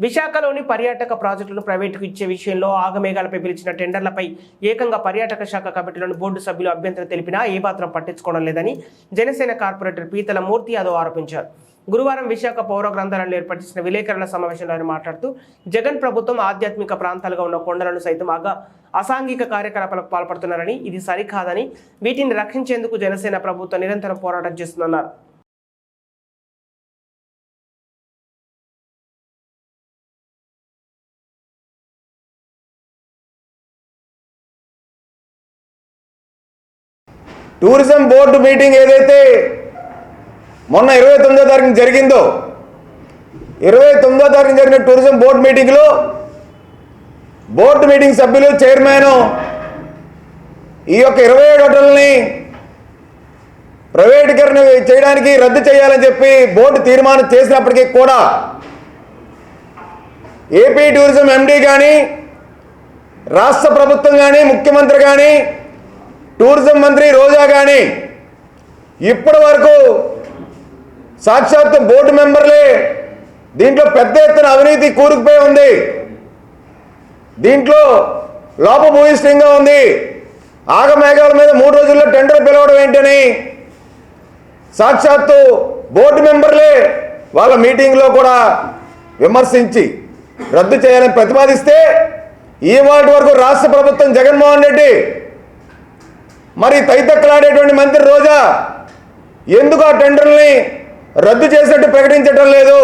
విశాఖలోని పర్యాటక ప్రాజెక్టులను ప్రైవేటుకు ఇచ్చే విషయంలో ఆగమేఘాలపై పిలిచిన టెండర్లపై ఏకంగా పర్యాటక శాఖ కమిటీలోని బోర్డు సభ్యులు అభ్యంతరం తెలిపినా ఏ మాత్రం పట్టించుకోవడం లేదని జనసేన కార్పొరేటర్ పీతల మూర్తి యాదవ్ ఆరోపించారు. గురువారం విశాఖ పౌర గ్రంథాలను ఏర్పాటు విలేకరుల సమావేశంలో ఆయన మాట్లాడుతూ జగన్ ప్రభుత్వం ఆధ్యాత్మిక ప్రాంతాలుగా ఉన్న కొండలను సైతం ఆగా అసాంఘిక కార్యకలాపాలకు పాల్పడుతున్నారని ఇది సరికాదని వీటిని రక్షించేందుకు జనసేన ప్రభుత్వం నిరంతరం పోరాటం చేస్తుందన్నారు. టూరిజం బోర్డు మీటింగ్ ఏదైతే మొన్న ఇరవై తొమ్మిదో తారీఖు జరిగిందో ఇరవై తొమ్మిదో తారీఖు జరిగిన టూరిజం బోర్డు మీటింగ్లో బోర్డు మీటింగ్ సభ్యులు చైర్మన్ ఈ యొక్క ఇరవై ఏడు హోటల్ని ప్రైవేటీకరణ చేయడానికి రద్దు చేయాలని చెప్పి బోర్డు తీర్మానం చేసినప్పటికీ కూడా ఏపీ టూరిజం ఎండీ కానీ రాష్ట్ర ప్రభుత్వం కానీ ముఖ్యమంత్రి కానీ టూరిజం మంత్రి రోజా కానీ ఇప్పటి వరకు సాక్షాత్తు బోర్డు మెంబర్లే దీంట్లో పెద్ద ఎత్తున అవినీతి కూరుకుపోయి ఉంది. దీంట్లో లోపభూయిష్టంగా ఉంది. ఆగమేఘాల మీద మూడు రోజుల్లో టెండర్ పిలవడం ఏంటని సాక్షాత్తు బోర్డు మెంబర్లే వాళ్ళ మీటింగ్లో కూడా విమర్శించి రద్దు చేయాలని ప్రతిపాదిస్తే ఈ వాటి వరకు రాష్ట్ర ప్రభుత్వం జగన్మోహన్ రెడ్డి మరి తైతక్కలాడేటువంటి మంత్రి రోజా ఎందుకు ఆ టెండర్ని రద్దు చేసినట్టు ప్రకటించటం లేదు?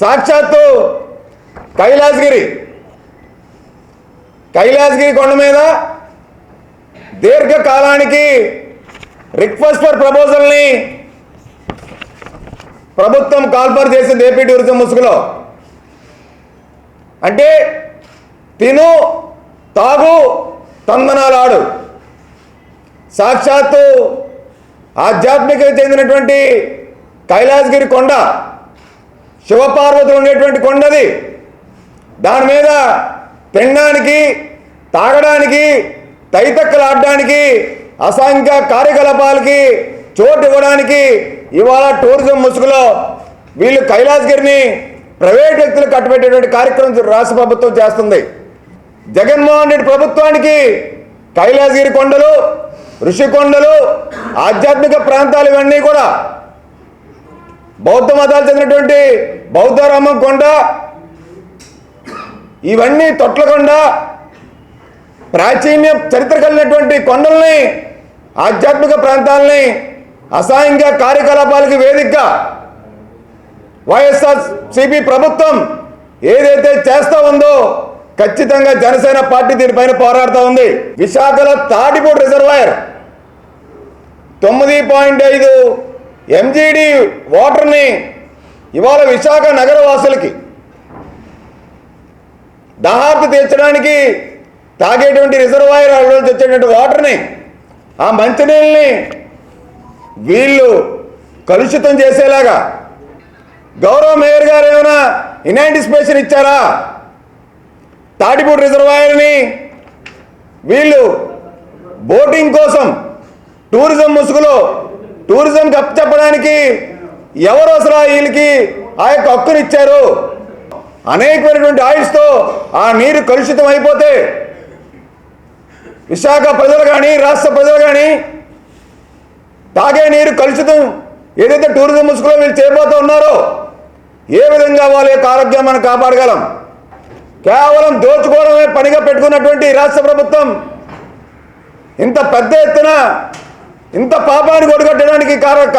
సాక్షాత్తు కైలాసగిరి కైలాసగిరి కొండ మీద దీర్ఘకాలానికి రిక్వెస్ట్ ఫర్ ప్రపోజల్ని ప్రభుత్వం కాల్పర్ చేసింది ఏపీ టూరిజం ముసుగులో. అంటే తిను తాగు తందనాలాడు. సాక్షాత్తు ఆధ్యాత్మిక చెందినటువంటి కైలాసగిరి కొండ శివపార్వతులు ఉండేటువంటి కొండది. దాని మీద తినడానికి తాగడానికి తైతక్కలు ఆడడానికి అసాంఘిక కార్యకలాపాలకి చోటు ఇవ్వడానికి ఇవాళ టూరిజం ముసుగులో వీళ్ళు కైలాసగిరిని ప్రైవేట్ వ్యక్తులు కట్టబెట్టేటువంటి కార్యక్రమం రాష్ట్ర ప్రభుత్వం చేస్తుంది. జగన్మోహన్ రెడ్డి ప్రభుత్వానికి కైలాసగిరి కొండలు ఋషికొండలు ఆధ్యాత్మిక ప్రాంతాలు ఇవన్నీ కూడా. బౌద్ధ మతాలు చెందినటువంటి బౌద్ధరామం కొండ ఇవన్నీ తొట్లకొండ ప్రాచీన్య చరిత్ర కలిగినటువంటి కొండల్ని ఆధ్యాత్మిక ప్రాంతాలని అసాంఘిక కార్యకలాపాలకి వేదికగా వైఎస్ఆర్ సిపి ప్రభుత్వం ఏదైతే చేస్తూ ఉందో ఖచ్చితంగా జనసేన పార్టీ దీనిపైన పోరాడుతూ ఉంది. విశాఖలో తాటిపూడి రిజర్వాయర్ తొమ్మిది పాయింట్ ఐదు ఎంజీడి వాటర్ని ఇవాళ విశాఖ నగర వాసులకి దాహార్తి తీర్చడానికి తాగేటువంటి రిజర్వాయర్ నుంచి వచ్చేటువంటి వాటర్ని ఆ మంచినీళ్ళని వీళ్ళు కలుషితం చేసేలాగా గౌరవ మేయర్ గారు ఏమైనా ఇనాంటిసిపేషన్ ఇచ్చారా? తాటిపూడి రిజర్వాయర్ని వీళ్ళు బోటింగ్ కోసం టూరిజం ముసుగులో టూరిజంకి చెప్పడానికి ఎవరు అసలు వీళ్ళకి ఆ యొక్క హక్కునిచ్చారు అనేకమైనటువంటి ఆయిల్స్తో ఆ నీరు కలుషితం అయిపోతే విశాఖ ప్రజలు కానీ రాష్ట్ర ప్రజలు కానీ తాగే నీరు కలుషితం ఏదైతే టూరిజం ముసుగులో వీళ్ళు చేయబోతూ ఉన్నారో ఏ విధంగా వాళ్ళ యొక్క ఆరోగ్యం మనం కాపాడగలం? కేవలం దోచుకోవడమే పనిగా పెట్టుకున్నటువంటి రాష్ట్ర ప్రభుత్వం ఇంత పెద్ద ఎత్తున ఇంత పాపాన్ని కొడుగట్టడానికి కార